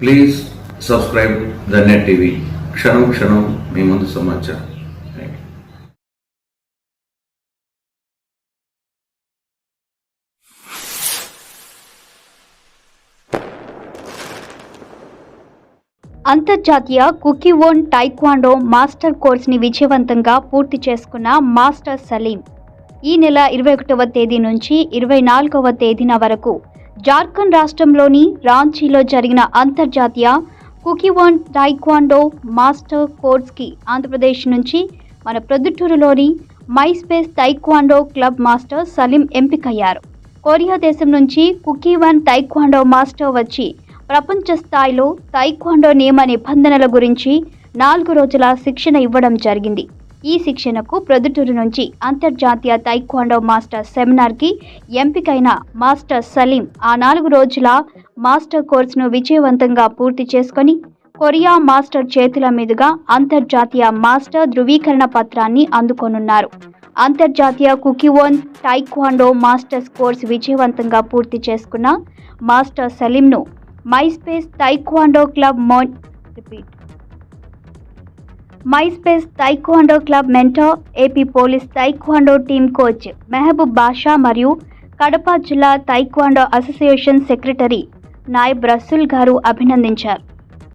Please subscribe the net TV క్షణం క్షణం మీ ముందు సమాచారం. అంతర్జాతీయ టైక్వాండో మాస్టర్ కోర్స్ని విజయవంతంగా పూర్తి చేసుకున్న మాస్టర్ సలీం. ఈ నెల ఇరవై ఒకటవ తేదీ నుంచి ఇరవై నాలుగవ తేదీన వరకు జార్ఖండ్ రాష్ట్రంలోని రాంచీలో జరిగిన అంతర్జాతీయ కుకివాన్ టైక్వాండో మాస్టర్ కోర్స్కి ఆంధ్రప్రదేశ్ నుంచి మన ప్రొద్దుటూరులోని మైస్పేస్ టైక్వాండో క్లబ్ మాస్టర్ సలీం ఎంపికయ్యారు. కొరియా దేశం నుంచి కుకీవాన్ టైక్వాండో మాస్టర్ వచ్చి ప్రపంచ స్థాయిలో టైక్వాండో నియమ నిబంధనల గురించి నాలుగు రోజుల శిక్షణ ఇవ్వడం జరిగింది. ఈ శిక్షణకు ప్రొద్దుటూరు నుంచి అంతర్జాతీయ తైక్వాండో మాస్టర్ సెమినార్కి ఎంపికైన మాస్టర్ సలీం ఆ నాలుగు రోజుల మాస్టర్ కోర్సును విజయవంతంగా పూర్తి చేసుకొని కొరియా మాస్టర్ చేతుల మీదుగా అంతర్జాతీయ మాస్టర్ ధృవీకరణ పత్రాన్ని అందుకొనున్నారు. అంతర్జాతీయ కుకివోన్ టైక్వాండో మాస్టర్స్ కోర్స్ విజయవంతంగా పూర్తి చేసుకున్న మాస్టర్ సలీంను మైస్పేస్ టైక్వాండో క్లబ్ మోన్ repeat MySpace taekwondo club mentor AP police taekwondo team coach Mehboob Basha మరియు కడప జిల్లా taekwondo association secretary Nayab Rasool గారు అభినందించారు.